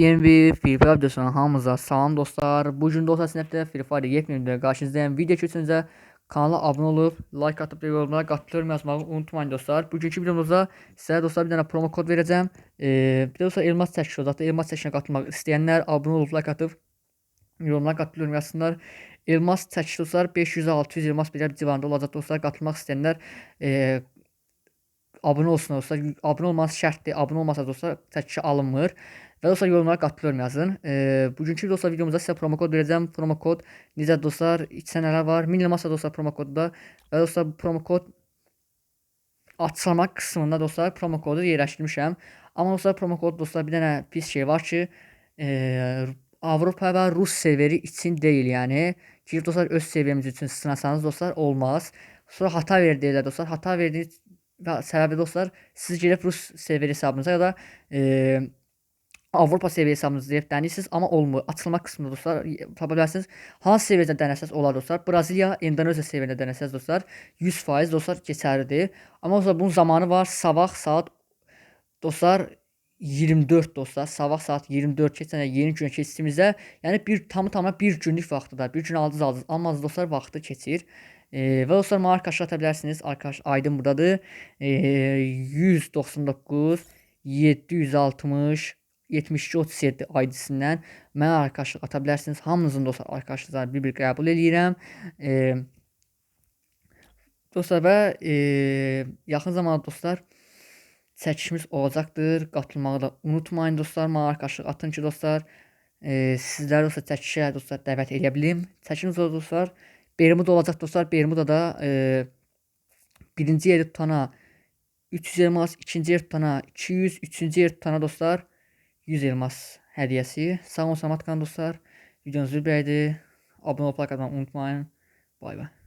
Yeni bir Free Fire videosuna hamınıza salam dostlar. Bugün dostlar sinəfdə Free Fire yepyeni videoya qarşınızdayım. Video keçəncə kanala abunə olub, like atıb və yorumlara qatılır yazmağı unutmayın dostlar. Bugünkü videomuzda sizə dostlar bir dənə promo kod verəcəm. Ee, bir də dostlar Elmas Təşkilatı, Elmas Təşkilatına qatılmaq istəyənlər abunə olub, like atıb yorumlara qatılır yazsınlar. Elmas Təşkilatlar 500-600 Elmas bir civarında olacaq dostlar. Qatılmaq istəyənlər e, abunə olsun dostlar. Abunə olmanız şərtdir. Abunə olmasa dostlar təklif alınmır. Və dostlar yorumlara qatılıyorum yazın. E, bugünkü dostlar videomuzda sizə promo kod verəcəm. Promo kod necə dostlar içində nələr var? Milli masa dostlar promo kodda. Və dostlar bu promo kod açılma qismində dostlar promo kodu yerləşdirmişəm. Amma dostlar promo kod dostlar bir dənə pis şey var ki, e, Avropa və Rus serveri üçün deyil, yəni ki dostlar öz seviyemiz üçün sınasanız dostlar olmaz. Sonra hata verdi dostlar. Hata verdi və səbəbi dostlar siz gedib Rus serveri hesabınıza ya da e, Avropa səviyyəsi hesabınızı deyib dənəyirsiniz, amma olmur. Açılma qismində dostlar tapa bilərsiniz. Hansı səviyyədə dənəsəz olar dostlar. Braziliya, Indoneziya səviyyədə dənəsəz dostlar 100% dostlar keçərlidir. Amma dostlar bunun zamanı var. Sabah saat dostlar 24 dostlar. Sabah saat 24 keçən yeni günə keçdiyimizdə, yəni bir tamı tamına bir günlük vaxtıdır. Bir gün aldınız aldınız. Amma dostlar vaxtı keçir. E, və dostlar mənə arkadaşlar ata bilərsiniz. Arkadaş aydın burdadır. E, 199 760 7237 ID-sindən mənə arkadaşlıq ata bilərsiniz. Hamınızın dostlar arkadaşlıqlarını bir-bir qəbul eləyirəm. E, dostlar və e, yaxın zamanda dostlar çəkişimiz olacaqdır. Qatılmağı da unutmayın dostlar. Mənə arkadaşlıq atın ki dostlar. E, sizləri dostlar çəkişə dostlar dəvət edə bilim. Çəkimiz olacaq dostlar. Bermuda olacaq dostlar. Bermudada e, birinci yeri tutana 300 elmas, ikinci yer tutana 200, üçüncü yer tutana dostlar 100 elmas hədiyyəsi. Sağ olun, salamat qalın dostlar. Videonuz bir bəydi. Abunə atmayı unutmayın. Bay bay.